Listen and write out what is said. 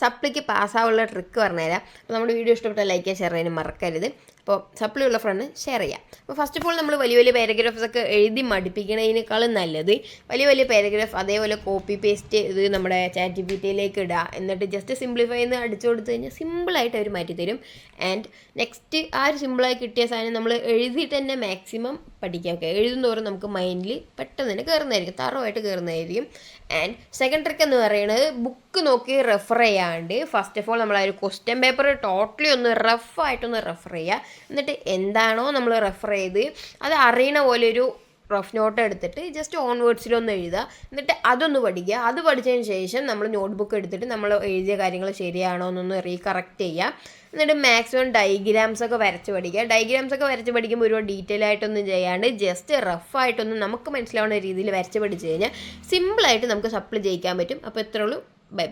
സപ്ലിക്ക് പാസ്സാവുള്ള trick പറഞ്ഞുതരാം. അപ്പോൾ നമ്മുടെ വീഡിയോ ഇഷ്ടപ്പെട്ട ലൈക്ക് ചെയ്യുക ഷെയർ ചെയ്യാനും മറക്കരുത്. അപ്പോൾ സപ്ലി ഉള്ള ഫ്രണ്ട് ഷെയർ ചെയ്യാം. അപ്പോൾ ഫസ്റ്റ് ഓഫ് ഓൾ നമ്മൾ വലിയ വലിയ പാരഗ്രാഫ്സ് ഒക്കെ എഴുതി മടിപ്പിക്കണതിനേക്കാളും നല്ലത്. വലിയ വലിയ പാരഗ്രാഫ് അതേപോലെ കോപ്പി പേസ്റ്റ് ഇത് നമ്മുടെ ചാറ്റ് ജി പി ടിയിലേക്ക് ഇടുക എന്നിട്ട് ജസ്റ്റ് സിംപ്ലിഫൈ എന്ന് അടിച്ചു കൊടുത്തു കഴിഞ്ഞാൽ സിമ്പിളായിട്ട് അവർ മാറ്റി തരും ആൻഡ് നെക്സ്റ്റ് ആ ഒരു സിമ്പിളായി കിട്ടിയ സാധനം നമ്മൾ എഴുതി തന്നെ മാക്സിമം പഠിക്കാം. ഓക്കെ എഴുതുന്നതോറും നമുക്ക് മൈൻഡിൽ പെട്ടെന്ന് തന്നെ കയറുന്നതായിരിക്കും തറവായിട്ട് കയറുന്നതായിരിക്കും ആൻഡ് സെക്കൻഡ് ട്രിക്ക് എന്ന് പറയുന്നത് ബുക്ക് നോക്കി റെഫർ ചെയ്യാണ്ട് ഫസ്റ്റ് ഓഫ് ഓൾ നമ്മൾ ആ ഒരു ക്വസ്റ്റ്യൻ പേപ്പർ ടോട്ടലി ഒന്ന് റഫായിട്ടൊന്ന് റെഫർ ചെയ്യുക എന്നിട്ട് എന്താണോ നമ്മൾ റെഫർ ചെയ്ത് അത് അറിയണ പോലെ ഒരു റഫ് നോട്ട് എടുത്തിട്ട് ജസ്റ്റ് ഓൺ വേർഡ്സിലൊന്ന് എഴുതുക. എന്നിട്ട് അതൊന്ന് പഠിക്കുക. അത് പഠിച്ചതിന് ശേഷം നമ്മൾ നോട്ട്ബുക്ക് എടുത്തിട്ട് നമ്മൾ എഴുതിയ കാര്യങ്ങൾ ശരിയാണോ എന്നൊന്ന് റീകറക്റ്റ് ചെയ്യുക എന്നിട്ട് മാക്സിമം ഡയഗ്രാംസ് ഒക്കെ വരച്ച് പഠിക്കുക. ഡയഗ്രാംസ് ഒക്കെ വരച്ച് പഠിക്കുമ്പോൾ ഒരുപാട് ഡീറ്റെയിൽ ആയിട്ടൊന്നും ചെയ്യാണ്ട് ജസ്റ്റ് റഫായിട്ടൊന്നും നമുക്ക് മനസ്സിലാവുന്ന രീതിയിൽ വരച്ച് പഠിച്ചു കഴിഞ്ഞാൽ സിമ്പിളായിട്ട് നമുക്ക് സപ്ലൈ ചെയ്യിക്കാൻ പറ്റും. അപ്പോൾ ഇത്രയുള്ളൂ ബൈ ബൈ